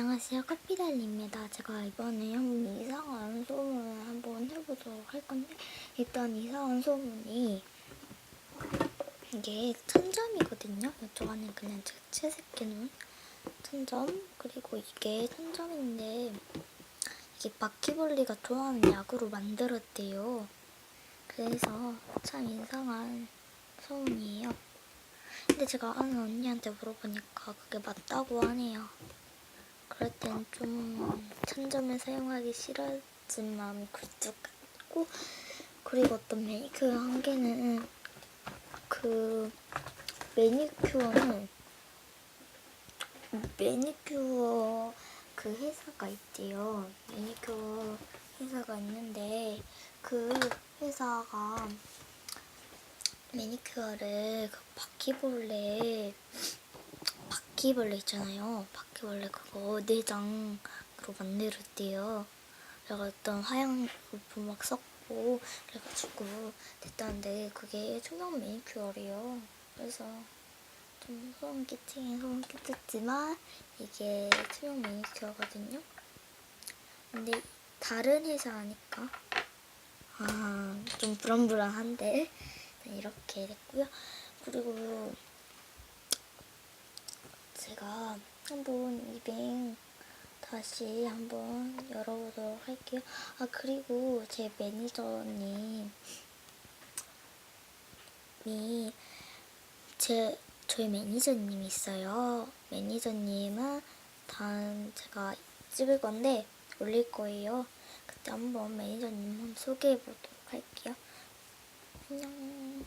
안녕하세요. 커피달리입니다. 제가 이번에 한번 이상한 소문을 한번 해보도록 할 건데 일단 이상한 소문이 이게 천점이거든요. 이쪽 안에 그냥 채색해놓은 천점? 그리고 이게 천점인데 이게 바퀴벌레가 좋아하는 약으로 만들었대요. 그래서 참 이상한 소문이에요. 근데 제가 아는 언니한테 물어보니까 그게 맞다고 하네요 그럴 땐 좀 천점을 사용하기 싫어진 마음이 굴뚝 같고 그리고 어떤 매니큐어 한 개는 그 매니큐어는 매니큐어 그 회사가 있대요. 매니큐어 회사가 있는데 그 회사가 매니큐어를 그 바퀴벌레 바퀴벌레 있잖아요. 바퀴벌레 그거 내장으로 만들었대요. 그래가 어떤 화양 부막 섞고 그래가지고 됐다는데 그게 투명 매니큐어래요. 그래서 좀 소름 끼치긴 소름 끼쳤지만 이게 투명 매니큐어거든요. 근데 다른 회사니까 아, 좀 불안불안한데 이렇게 됐고요. 그리고 제가 한번 이빙 다시 한번 열어보도록 할게요. 아 그리고 제 매니저님 이 제 저희 매니저님이 있어요. 매니저님은 다음 제가 찍을 건데 올릴 거예요. 그때 한번 매니저님 한번 소개해 보도록 할게요. 안녕.